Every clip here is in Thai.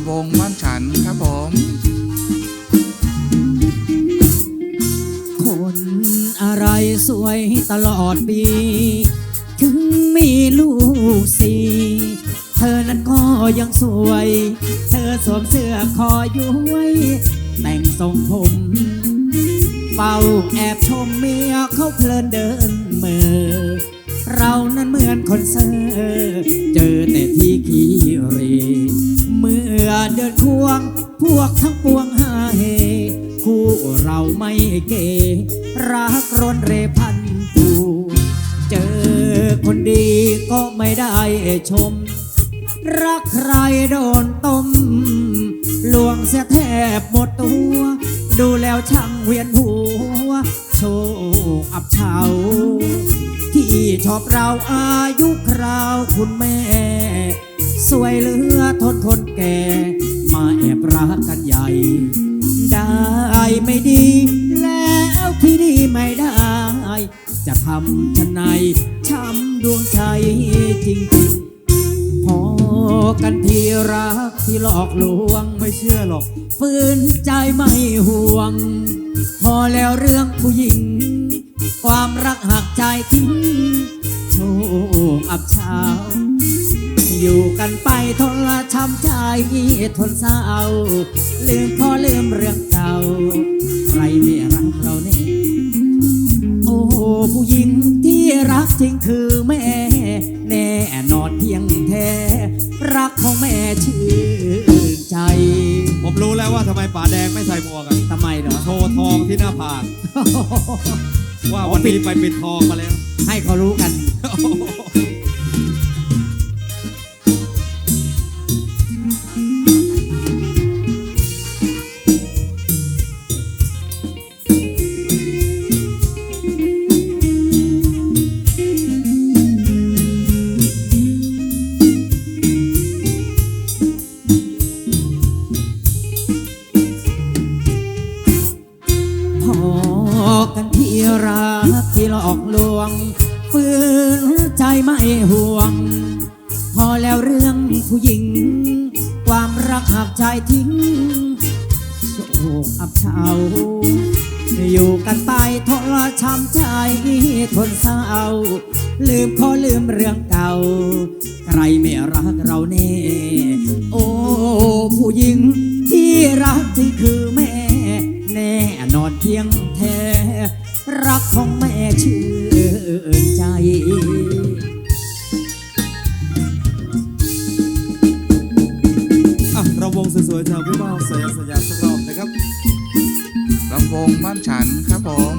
ำวงบ้านฉันครับผมคนอะไรสวยตลอดปี ถึงมีลูกสี่เธอนั้นก็ยังสวย เธอสวมเสื้อคอย้ยแต่งทรงผมเป่าแอบชมเมียเขาเพลินเดินเมือเรานั้นเหมือนคนเซอร์เจอแต่ที่ขี้รเมื่ อเดินควง พวกทั้งปวงหาเฮ คู่เราไม่เก รักร้นเรพันผูเจอคนดีก็ไม่ได้ชม รักใครโดนต้มลวงเสียแทบหมดตัว ดูแล้วช่างเวียนหัว โชคอับเฉาที่ชอบเราอายุคราวคุณแม่ สวยเหลือทนคนแก่ มาแอบรักกันใหญ่ ได้ไม่ดี แล้วที่ดีไม่ได้ จะทำชนไหนช้ำดวงใจจริงๆ พอกันทีรักที่หลอกลวงไม่เชื่อหรอกฝืนใจไม่ห่วง พอแล้วเรื่องผู้หญิง ความรักหักใจทิ้งโชคอับเช้า อยู่กันไปทนละช้ำใจทนเศร้า ลืมพอลืมเรื่องเก่า ใครไม่รักเราเนี่ยโอ้ผู้หญิงที่รักจริงคือแม่ แน่นอนเพียงแท้ รักของแม่ชื่นใจ ผมรู้แล้วว่าทำไมป่าแดงไม่ใส่หมวกอะทำไมเหรอโชว์ทองที่หน้าผากว่าวันนี้ไปปิดทองมาแล้ว ให้เขารู้กัน ผู้หญิง ความรักหักใจทิ้งโศกอับเฉาอยู่กันไปทรช้ำใจทนเศร้า ลืมขอลืมเรื่องเก่า ใครไม่รักเราแน่ โอ้ ผู้หญิงที่รักจริงคือ เราวงสวยๆชาวพี่บ้านสยามสยามสกรอบนะครับลำวงบ้านฉันครับผม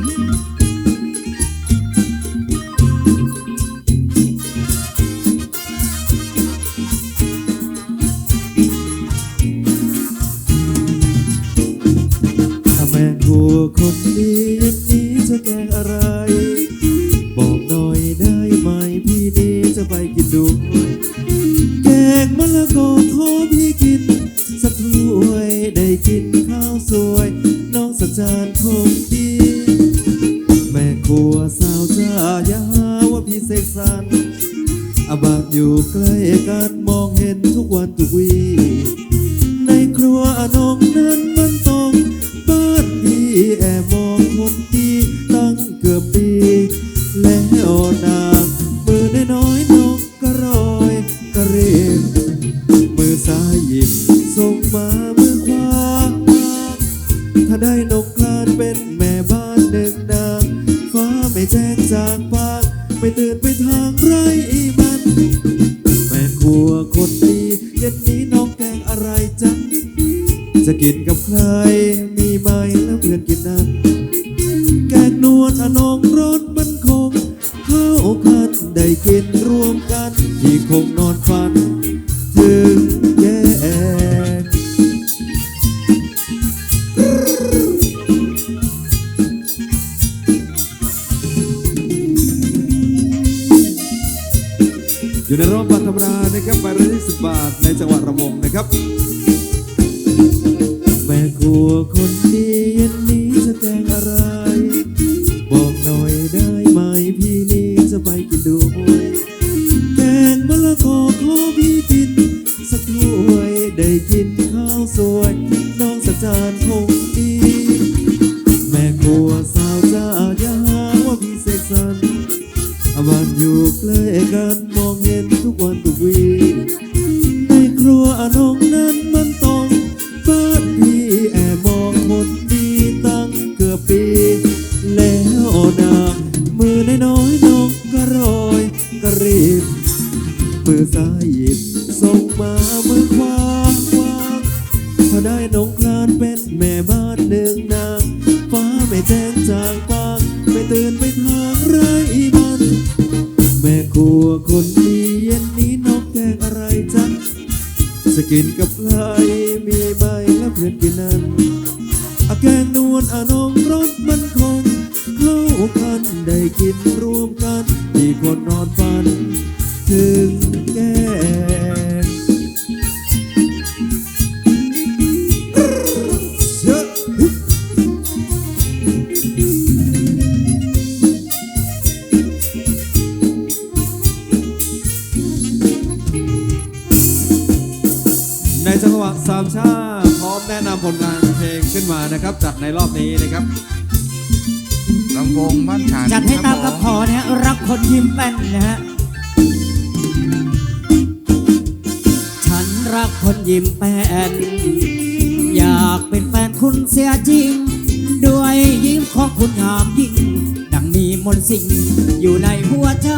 ถ้าแม่ครัวคนดีเย็นนี้จะแกงอะไร บอกหน่อยได้ไหมพี่นี้จะไปกินด้วย แกงมะละกอขอพี่ ข้าวสวย น้องสัจจานคงดี แม่ครัวสาวจ้าอย่าหาว่าพี่เสกสรรอาบาดอยู่ใกล้กันมองเห็นทุกวันทุกวี ในครัวอนงนั้นมันต้องบ้านพี่แอบ ไม่แจ้งจากปาก ไม่ตื่นไปทางไรมัน แม่ครัวคนดีเย็นนี้น้องแกงอะไรจ๊ะจะกินกับใครมีไหมแล้วเพื่อนกินนั้น แกงนวลอนองรสมันคงข้าวพันได้กินรวมกัน ที่คงนอนฝัน อยู่ในรอบบัตรธรรมดานะครับใบละยี่สิบบาทในจังหวัดระมงนะครับ แม่ครัวคนดีเย็นนี้จะแกงอะไร เห็นทุกวันทุกวีในครัวอนงนั้นมันต้องเปิดพี่แอบมองคนดีตั้งเกือบปี แล้วนามือน้อยน้องก็โรยก็รีบมือซ้ายหยิบส่งมามือขวาวางถ้าได้น้องคลานเป็นแม่บ้านหนึ่งนาง ฟ้าไม่แจ้งจางปางไม่ตื่นไปทางไรมันแม่ครัวคน จะกินกับใครมีไหมแล้วเพื่อนกินนั้นอาแกงนวลอานองรสมันคงเข้ากันได้กินรวมกัน ที่คนนอนฝัน ถึงแกามชาพร้อมแนะนำผลงานเพลงขึ้นมานะครับ จัดในรอบนี้นะครับลำวงบ้านฉันจัดให้ตามคกัรับบพอนะฮะรักคนยิ้มแป้นนะฮะฉันรักคนยิ้มแป้น อยากเป็นแฟนคุณเสียจริง ด้วยยิ้มของคุณงามยิ่ง ดังมีมนต์สิ่งอยู่ในหัวใจ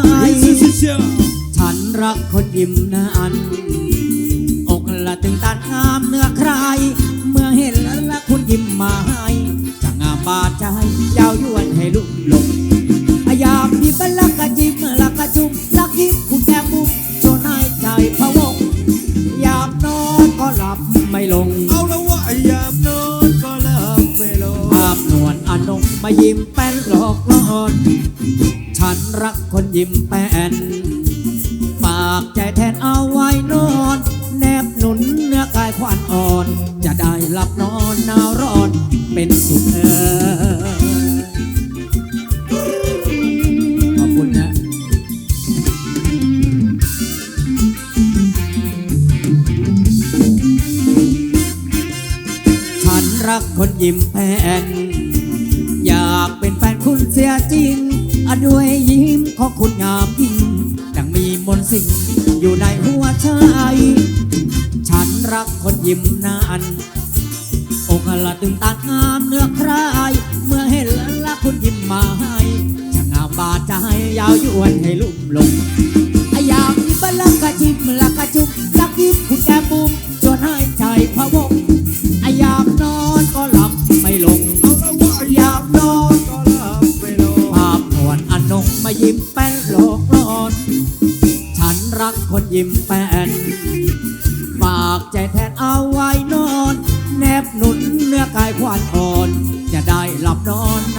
ฉันรักคนยิ้มนั้น งามบาดใจยาวยวนให้ลุ่มหลงอยากมีเป็นลักกะจิ้มลักกะจุ่มลักยิ้มคุณแก้มบุ้มจนให้ใจพะวงอยากนอนก็หลับไม่ลง เอาละว่าอยามนอนก็หลับไม่ลงภาพนวลอนงมายิ้มแป้นหลอกลอน ฉันรักคนยิ้มแป้น ฝากใจแทนเอาไว้นอน ควานอ่อน จะได้หลับนอนหนาวร้อนเป็นสุขเออขอบคุณนะ ฉันรักคนยิ้มแป้นอยากเป็นแฟนคุณเสียจริงอด้วยยิ้มของคุณงามยิ่งดังมีมนต์สิ่งอยู่ในหัวใจ รักคนยิ้มนานอกละตึงตานงามเนื้อใครเมื่อเห็นละคุณยิ้มมาให้จะงามบาดใจยาวยวนให้ลุ่มลงอยากมีบัลลักกะจิบลักกะจุบลักยิ้มคุณแก้มบุ้มจนให้ใจพะวงอยากนอนก็หลับไม่ลงอายามนอนก็หลับไม่ลงภาพนวลอนงมายิ้มแป้นโลกร้อน ฉันรักคนยิ้มแป้นากใจแทนเอาไว้นอน แนบหนุนเนื้อกายควานอ่อน จะได้หลับนอนหนาวร้อน